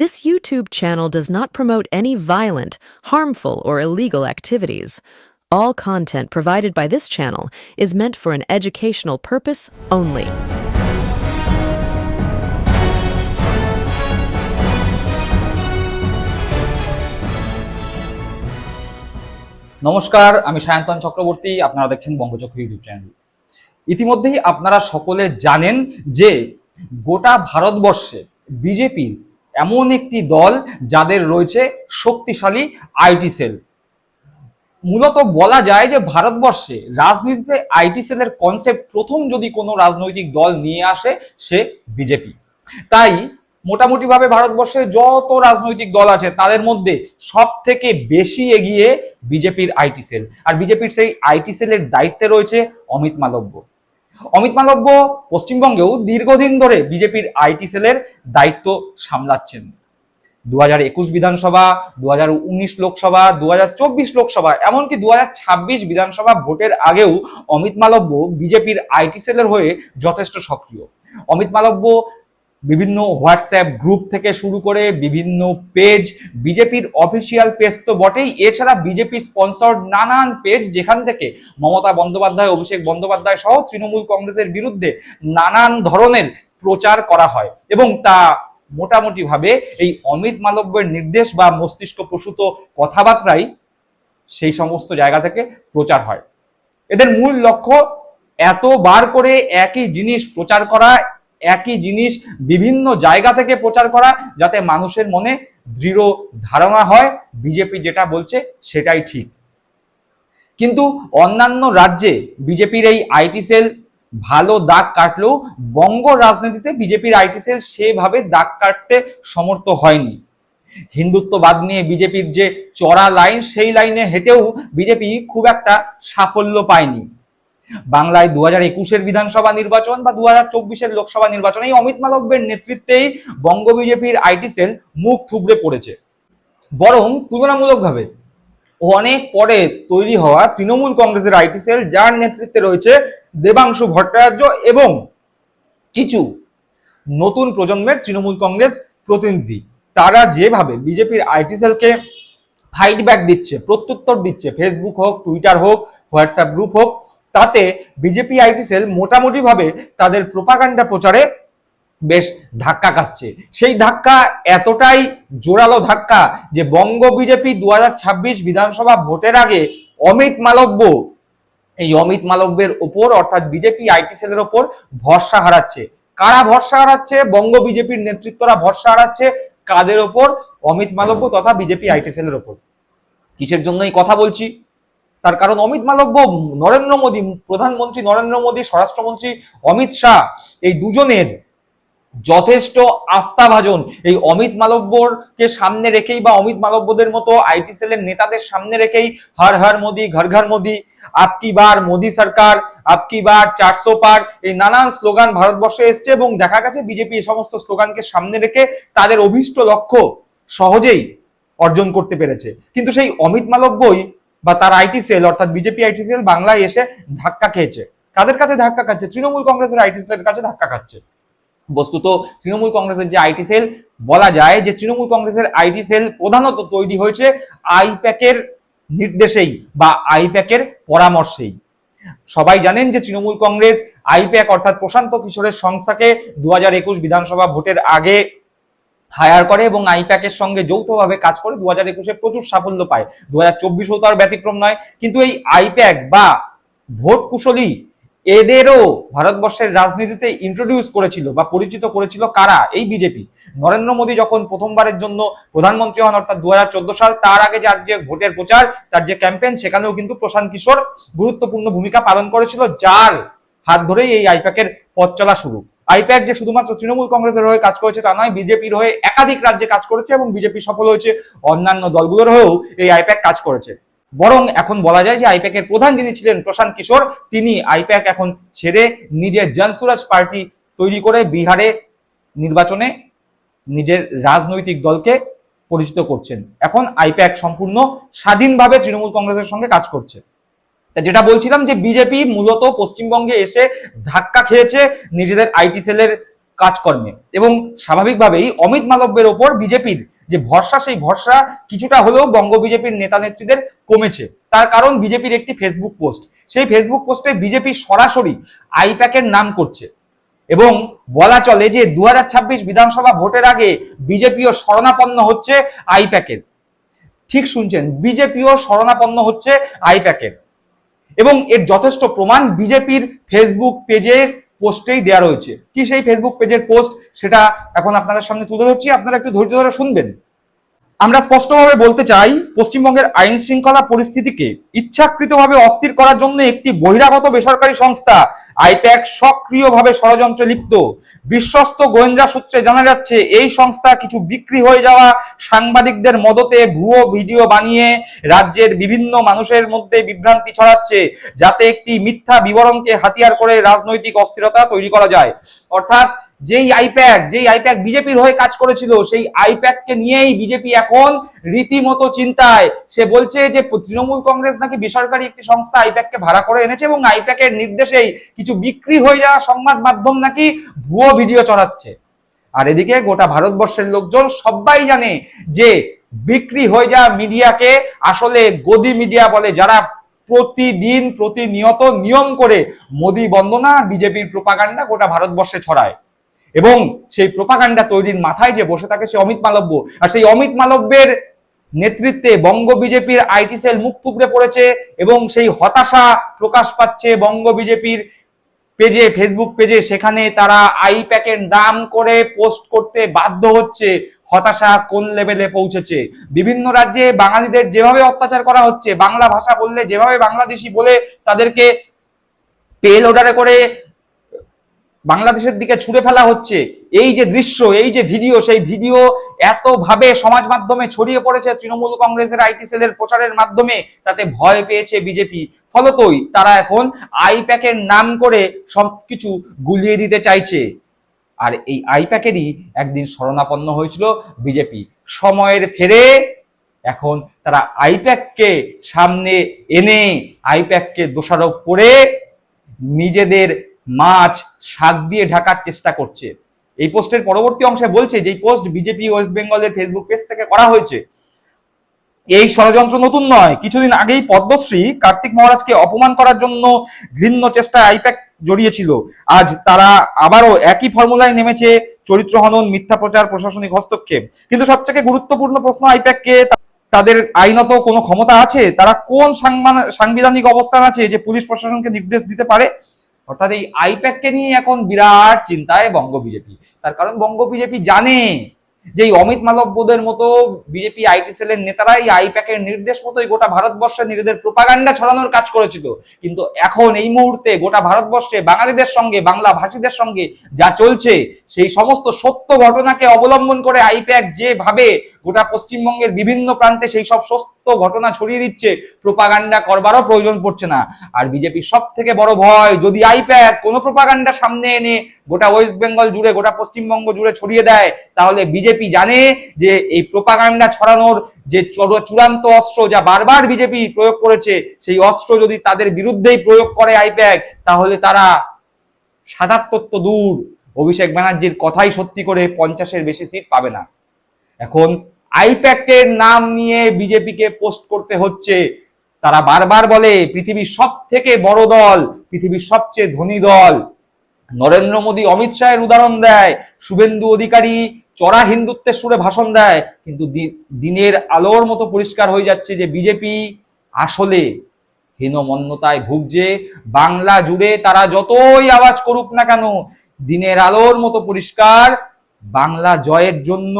This YouTube channel does not promote any violent, harmful, or illegal activities. All content provided by this channel is meant for an educational purpose only. নমস্কার আমি সায়ন্তন চক্রবর্তী আপনারা দেখছেন বঙ্গচক্র YouTube channel ইতিমধ্যেই আপনারা সকলে জানেন যে গোটা ভারতবর্ষে বিজেপির এমন একটি দল যাদের রয়েছে শক্তিশালী আইটি সেল। মূলত বলা যায় যে ভারতবর্ষে রাজনীতিতে আইটি সেলের কনসেপ্ট প্রথম যদি কোনো রাজনৈতিক দল নিয়ে আসে, সে বিজেপি। তাই মোটামুটিভাবে ভারতবর্ষে যত রাজনৈতিক দল আছে, তাদের মধ্যে সব থেকে বেশি এগিয়ে বিজেপির আইটি সেল। আর বিজেপির সেই আইটি সেলের দায়িত্বে রয়েছে অমিত মালব্য। অমিত মালব্য পশ্চিমবঙ্গেও দীর্ঘদিন ধরে বিজেপির আইটি সেলের দায়িত্ব সামলাচ্ছেন। দু হাজার একুশ বিধানসভা দু হাজার উনিশ লোকসভা দু হাজার চব্বিশ লোকসভা, এমনকি দু হাজার ছাব্বিশ বিধানসভা ভোটের আগেও অমিত মালব্য বিজেপির আইটি সেলের হয়ে যথেষ্ট সক্রিয়। অমিত মালব্য বিভিন্ন হোয়াটসঅ্যাপ গ্রুপ থেকে শুরু করে বিভিন্ন পেজ, বিজেপির অফিসিয়াল পেজ তো বটেই। এছাড়া বিজেপি স্পন্সর্ড নানান পেজ যেখান থেকে মমতা বন্দ্যোপাধ্যায়, অভিষেক বন্দ্যোপাধ্যায় সহ তৃণমূল কংগ্রেসের বিরুদ্ধে নানান ধরনের প্রচার করা হয় এবং তা মোটামুটি ভাবে এই অমিত মালব্যের নির্দেশ বা মস্তিষ্ক প্রসূত কথাবার্তাই সেই সমস্ত জায়গা থেকে প্রচার হয়। এদের মূল লক্ষ্য এতবার করে একই জিনিস প্রচার করা একই জিনিস বিভিন্ন জায়গা থেকে প্রচার করা যাতে মানুষের মনে দৃঢ় ধারণা হয়, বিজেপি যেটা বলছে সেটাই ঠিক। কিন্তু অন্যান্য রাজ্যে বিজেপির এই আইটি সেল ভালো দাগ কাটলেও বঙ্গ রাজনীতিতে বিজেপির আইটি সেল সেভাবে দাগ কাটতে সমর্থ হয়নি। হিন্দুত্ববাদ নিয়ে বিজেপির যে চড়া লাইন, সেই লাইনে হেঁটেও বিজেপি খুব একটা সাফল্য পায়নি। বাংলায় দু হাজার একুশের বিধানসভা নির্বাচন বা দু হাজার চব্বিশের লোকসভা নির্বাচন। এই অমিত মালব্যের নেতৃত্বেই বঙ্গ বিজেপির আইটি সেল মুখ থুবড়ে পড়েছে। বরং তুলনামূলকভাবে অনেক পরে তৈরি হওয়া তৃণমূল কংগ্রেসের আইটি সেল, যার নেতৃত্বে রয়েছে দেবাংশু ভট্টাচার্য এবং কিছু নতুন প্রজন্মের তৃণমূল কংগ্রেস প্রতিনিধি। তারা যেভাবে বিজেপির আইটি সেলকে ফাইট ব্যাক দিচ্ছে, প্রত্যুত্তর দিচ্ছে ফেসবুক হোক টুইটার হোক হোয়াটসঅ্যাপ গ্রুপ হোক তাতে বিজেপি আইটি সেল মোটামুটি ভাবে তাদের প্রোপাগান্ডা প্রচারে বেশ ধাক্কা খাচ্ছে। সেই ধাক্কা এতটাই জোরালো ধাক্কা যে বঙ্গ বিজেপি দু হাজার ছাব্বিশ বিধানসভা ভোটের আগে অমিত মালব্য, এই অমিত মালব্যের ওপর অর্থাৎ বিজেপি আইটি সেলের ওপর ভরসা হারাচ্ছে। কারা ভরসা হারাচ্ছে? বঙ্গ বিজেপির নেতৃত্বরা ভরসা হারাচ্ছে কাদের ওপর? অমিত মালব্য তথা বিজেপি আইটি সেলের ওপর। কিসের জন্য এই কথা বলছি? তার কারণ অমিত মালব্য, নরেন্দ্র মোদী, প্রধানমন্ত্রী নরেন্দ্র মোদী, স্বরাষ্ট্রমন্ত্রী অমিত শাহ, এই দুজনের যথেষ্ট আস্থাভাজন। এই অমিত মালব্যকে সামনে রেখেই বা অমিত মালব্যদের মতো আইটি সেলের নেতাদের সামনে রেখেই হর হর মোদি, ঘর ঘর মোদি আপকি বার মোদি সরকার আপকি বার চারশো পার, এই নানান স্লোগান ভারতবর্ষে এসছে এবং দেখা গেছে বিজেপি এই সমস্ত স্লোগানকে সামনে রেখে তাদের অভিষ্ট লক্ষ্য সহজেই অর্জন করতে পেরেছে। কিন্তু সেই অমিত মালব্যই বা তার আইটি সেল অর্থাৎ বিজেপি আইটি সেল বাংলায় এসে ধাক্কা খেয়েছে। কাদের কাছে ধাক্কা খাচ্ছে? তৃণমূল কংগ্রেসের আইটি সেলের কাছে ধাক্কা খাচ্ছে। বস্তুত তৃণমূল কংগ্রেসের যে আইটি সেল বলা যায় যে তৃণমূল কংগ্রেসের আইটি সেল প্রধানত তৈরি হয়েছে আইপ্যাকের নির্দেশেই বা আইপ্যাকের পরামর্শেই। সবাই জানেন যে তৃণমূল কংগ্রেস আইপ্যাক অর্থাৎ প্রশান্ত কিশোরের সংস্থাকে দু হাজার একুশ বিধানসভা ভোটের আগে হায়ার করে এবং আইপ্যাকের সঙ্গে যৌথভাবে কাজ করে দু হাজার একুশে প্রচুর সাফল্য পায়। দু হাজার চব্বিশেও তার ব্যতিক্রম নয়। কিন্তু এই আইপ্যাক বা ভোট কুশলী এদেরও ভারতবর্ষের রাজনীতিতে ইন্ট্রোডিউস করেছিল বা পরিচিত করেছিল কারা? এই বিজেপি নরেন্দ্র মোদী যখন প্রথমবারের জন্য প্রধানমন্ত্রী হন, অর্থাৎ দু হাজার চোদ্দ সাল, তার আগে যার যে ভোটের প্রচার, তার যে ক্যাম্পেইন সেখানেও কিন্তু প্রশান্ত কিশোর গুরুত্বপূর্ণ ভূমিকা পালন করেছিল, যার হাত ধরেই এই আইপ্যাকের পথ চলা শুরু। আইপ্যাক যে শুধুমাত্র তৃণমূল কংগ্রেসের হয়ে কাজ করেছে তা নয়, বিজেপির হয়ে একাধিক রাজ্যে কাজ করেছে এবং বিজেপি সফল হয়েছে অন্যান্য দলগুলোর হয়েও এই আইপ্যাক কাজ করেছে। বরং এখন বলা যায় যে আইপ্যাকের প্রধান যিনি ছিলেন প্রশান্ত কিশোর, তিনি আইপ্যাক এখন ছেড়ে নিজের জনসুরাজ পার্টি তৈরি করে বিহারে নির্বাচনে নিজের রাজনৈতিক দলকে পরিচিত করছেন। এখন আইপ্যাক সম্পূর্ণ স্বাধীনভাবে তৃণমূল কংগ্রেসের সঙ্গে কাজ করছে। যেটা বলছিলাম যে বিজেপি মূলত পশ্চিমবঙ্গে এসে ধাক্কা খেয়েছে নিজেদের আইটি সেলের কাজকর্মে। এবং স্বাভাবিকভাবেই অমিত মালব্যের ওপর বিজেপির যে ভরসা, সেই ভরসা কিছুটা হলেও বঙ্গ বিজেপির নেতা নেত্রীদের কমেছে। তার কারণ বিজেপির একটি ফেসবুক পোস্ট সেই ফেসবুক পোস্টে বিজেপি সরাসরি আইপ্যাকের নাম করছে। এবং বলা চলে যে দু হাজার ছাব্বিশ বিধানসভা ভোটের আগে বিজেপিও শরণাপন্ন হচ্ছে আইপ্যাকের। ঠিক শুনছেন, বিজেপিও শরণাপন্ন হচ্ছে আইপ্যাকের। এবং এর যথেষ্ট প্রমাণ বিজেপির ফেসবুক পেজের পোস্টেই দেওয়া রয়েছে। কি সেই ফেসবুক পেজের পোস্ট সেটা এখন আপনাদের সামনে তুলে ধরছি। আপনারা একটু ধৈর্য ধরে শুনবেন। আমরা স্পষ্টভাবে বলতে চাই, পশ্চিমবঙ্গের আইন শৃঙ্খলা পরিস্থিতিকে ইচ্ছাকৃতভাবে অস্থির করার জন্য একটি বহিরাগত বেসরকারি সংস্থা, আইপ্যাক, সক্রিয়ভাবে ষড়যন্ত্রে লিপ্ত। বিশ্বস্ত গোয়েন্দা সূত্রে জানা যাচ্ছে, এই সংস্থা কিছু বিক্রি হয়ে যাওয়া সাংবাদিকদের মদতে ভুয়ো ভিডিও বানিয়ে রাজ্যের বিভিন্ন মানুষের মধ্যে বিভ্রান্তি ছড়াচ্ছে, যাতে একটি মিথ্যা বিবরণকে হাতিয়ার করে রাজনৈতিক অস্থিরতা তৈরি করা যায়। অর্থাৎ যেই আইপ্যাক যেই আইপ্যাক বিজেপির হয়ে কাজ করেছিল, সেই আইপ্যাককে নিয়েই বিজেপি এখন রীতিমতো চিন্তায়। সে বলছে যে, তৃণমূল কংগ্রেস নাকি বেসরকারি একটি সংস্থা আইপ্যাককে ভাড়া করে এনেছে এবং আইপ্যাকের নির্দেশেই কিছু বিক্রি হয়ে যাওয়া সংবাদ মাধ্যম নাকি ভুয়ো ভিডিও চড়াচ্ছে। আর এদিকে গোটা ভারতবর্ষের লোকজন সবাই জানে যে, বিক্রি হয়ে যাওয়া মিডিয়াকে আসলে গদি মিডিয়া বলে যারা প্রতিদিন প্রতিনিয়ত নিয়ম করে মোদি বন্দনা বিজেপির প্রপাগান্ডা গোটা ভারতবর্ষে ছড়ায়। এবং সেই প্রপাগান্ডা তৈরির মাথায় যে বসে থাকে সে অমিত মালব্য। আর সেই অমিত মালব্যের নেতৃত্বে বঙ্গ বিজেপির আইটি সেল মুখ থুবড়ে পড়েছে এবং সেই হতাশা প্রকাশ পাচ্ছে বঙ্গ বিজেপির পেজে ফেসবুক পেজে। সেখানে তারা আই প্যাকের দাম করে পোস্ট করতে বাধ্য হচ্ছে। হতাশা কোন লেভেলে পৌঁছেছে? বিভিন্ন রাজ্যে বাঙালিদের যেভাবে অত্যাচার করা হচ্ছে, বাংলা ভাষা বললে যেভাবে বাংলাদেশি বলে তাদেরকে পেল অর্ডারে করে বাংলাদেশের দিকে ছুড়ে ফেলা হচ্ছে। এই যে দৃশ্য, এই যে ভিডিও, সেই ভিডিও এত ভাবে সমাজ মাধ্যমে ছড়িয়ে পড়েছে, তৃণমূল কংগ্রেসের আইটি সেলের প্রচারের মাধ্যমে, তাতে ভয় পেয়েছে বিজেপি। ফলতই তারা এখন আইপ্যাকের নাম করে সবকিছু গুলিয়ে দিতে চাইছে। আর এই আইপ্যাকেরই একদিন শরণাপন্ন হয়েছিল বিজেপি। সময়ের ফেরে এখন তারা আইপ্যাককে সামনে এনে আইপ্যাককে দোষারোপ করে নিজেদের মাছ, শাক দিয়ে ঢাকার চেষ্টা করছে। এই পোস্টের পরবর্তী অংশে বলছে যে পোস্ট বিজেপি, ওয়েস্ট বেঙ্গলের ফেসবুক পেজ থেকে করা হয়েছে, এই ষড়যন্ত্র নতুন নয়। কিছুদিন আগেই পদ্মশ্রী কার্তিক মহারাজকে অপমান করার জন্য ঘৃণ্য চেষ্টা আইপ্যাক জড়িয়েছিল। আজ তারা আবারও একই ফর্মুলায় নেমেছে চরিত্র হনন, মিথ্যা প্রচার, প্রশাসনিক হস্তক্ষেপ। কিন্তু সবচেয়ে গুরুত্বপূর্ণ প্রশ্ন আইপ্যাককে তাদের আইনত কোনো ক্ষমতা আছে? তারা কোন সাংবিধানিক অবস্থান আছে যে পুলিশ প্রশাসনকে নির্দেশ দিতে পারে? অর্থাৎ এই আইপ্যাককে নিয়ে এখন বিরাট চিন্তায় বঙ্গ বিজেপি। তার কারণ বঙ্গ বিজেপি জানে যে এই অমিত মালব্যদের মতো বিজেপি আইটি সেলের নেতারা এই আইপ্যাকের নির্দেশ মতোই গোটা ভারতবর্ষে নিজেদের প্রপাগান্ডা ছড়ানোর কাজ করেছিল। কিন্তু এখন এই মুহূর্তে গোটা ভারতবর্ষে বাঙালিদের সঙ্গে, বাংলা ভাষীদের সঙ্গে যা চলছে, সেই সমস্ত সত্য ঘটনাকে অবলম্বন করে আইপ্যাক যেভাবে গোটা পশ্চিমবঙ্গের বিভিন্ন প্রান্তে সেই সব সত্য ঘটনা ছড়িয়ে দিচ্ছে। প্রপাগান্ডা করবারও প্রয়োজন পড়ছে না। আর বিজেপির সব থেকে বড় ভয়, যদি আইপ্যাক কোনো প্রপাগান্ডা সামনে এনে গোটা ওয়েস্ট বেঙ্গল জুড়ে, গোটা পশ্চিমবঙ্গ জুড়ে ছড়িয়ে দেয়, তাহলে বিজেপি জানে যে এই প্রপাগান্ডা ছড়ানোর যে চূড়ান্ত অস্ত্র যা বারবার বিজেপি প্রয়োগ করেছে, সেই অস্ত্র যদি তাদের বিরুদ্ধেই প্রয়োগ করে আইপ্যাক, তাহলে তারা সাতাত্তর তো দূর। অভিষেক ব্যানার্জির কথাই সত্যি করে পঞ্চাশের বেশি সিট পাবে না। এখন আইপ্যাকের নাম নিয়ে বিজেপিকে পোস্ট করতে হচ্ছে। তারা বারবার বলে, পৃথিবীর সব থেকে বড় দল, পৃথিবীর সবচেয়ে ধনী দল। নরেন্দ্র মোদী অমিত শাহের উদাহরণ দেয়, শুভেন্দু অধিকারী চড়া হিন্দুত্বের সুরে ভাষণ দেয়। কিন্তু দিনের আলোর মতো পরিষ্কার হয়ে যাচ্ছে যে বিজেপি আসলে হীনমন্যতায় ভুগছে। বাংলা জুড়ে তারা যতই আওয়াজ করুক না কেন, দিনের আলোর মতো পরিষ্কার বাংলা জয়ের জন্য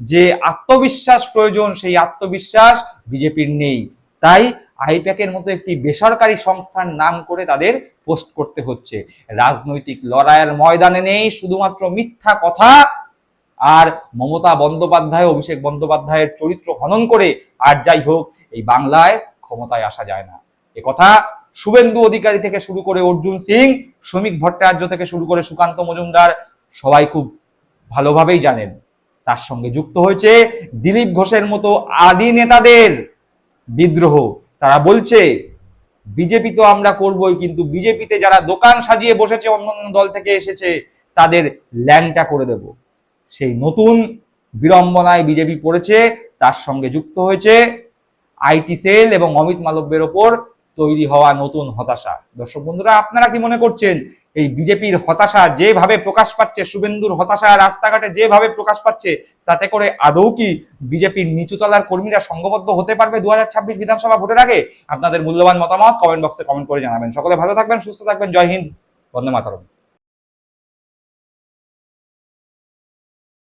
যে আত্মবিশ্বাস প্রয়োজন, সেই আত্মবিশ্বাস বিজেপির নেই। তাই আইপ্যাকের মতো একটি বেসরকারি সংস্থার নাম করে তাদের পোস্ট করতে হচ্ছে। রাজনৈতিক লড়াইয়ের ময়দানে নেই শুধুমাত্র মিথ্যা কথা আর মমতা বন্দ্যোপাধ্যায়, অভিষেক বন্দ্যোপাধ্যায়ের চরিত্র হনন করে আর যাই হোক, এই বাংলায় ক্ষমতায় আসা যায় না। কথা শুভেন্দু অধিকারী থেকে শুরু করে অর্জুন সিং, শ্রমিক ভট্টাচার্য থেকে শুরু করে সুকান্ত মজুমদার সবাই খুব ভালোভাবেই জানেন। তার সঙ্গে যুক্ত হয়েছে দিলীপ ঘোষের মতো আদি নেতাদের বিদ্রোহ। তারা বলছে, বিজেপি তো আমরা করবই, কিন্তু বিজেপিতে যারা দোকান সাজিয়ে বসেছে, অন্যান্য দল থেকে এসেছে, তাদের ল্যাংটা করে দেব। সেই নতুন বিড়ম্বনায় বিজেপি পড়েছে, তার সঙ্গে যুক্ত হয়েছে আইটি সেল এবং অমিত মালব্যের ওপর তৈরি হওয়া নতুন হতাশা। দর্শক বন্ধুরা, আপনারা কি মনে করছেন এই বিজেপির হতাশা যেভাবে প্রকাশ পাচ্ছে, শুভেন্দুর হতাশা রাস্তাঘাটে যেভাবে প্রকাশ পাচ্ছে, তাতে করে আদৌ কি বিজেপির নিচুতলার কর্মীরা সংঘবদ্ধ হতে পারবে দু হাজার ছাব্বিশ বিধানসভা ভোটের আগে? আপনাদের মূল্যবান মতামত কমেন্ট বক্সে কমেন্ট করে জানাবেন। সকলে ভালো থাকবেন, সুস্থ থাকবেন। জয় হিন্দ। বন্দে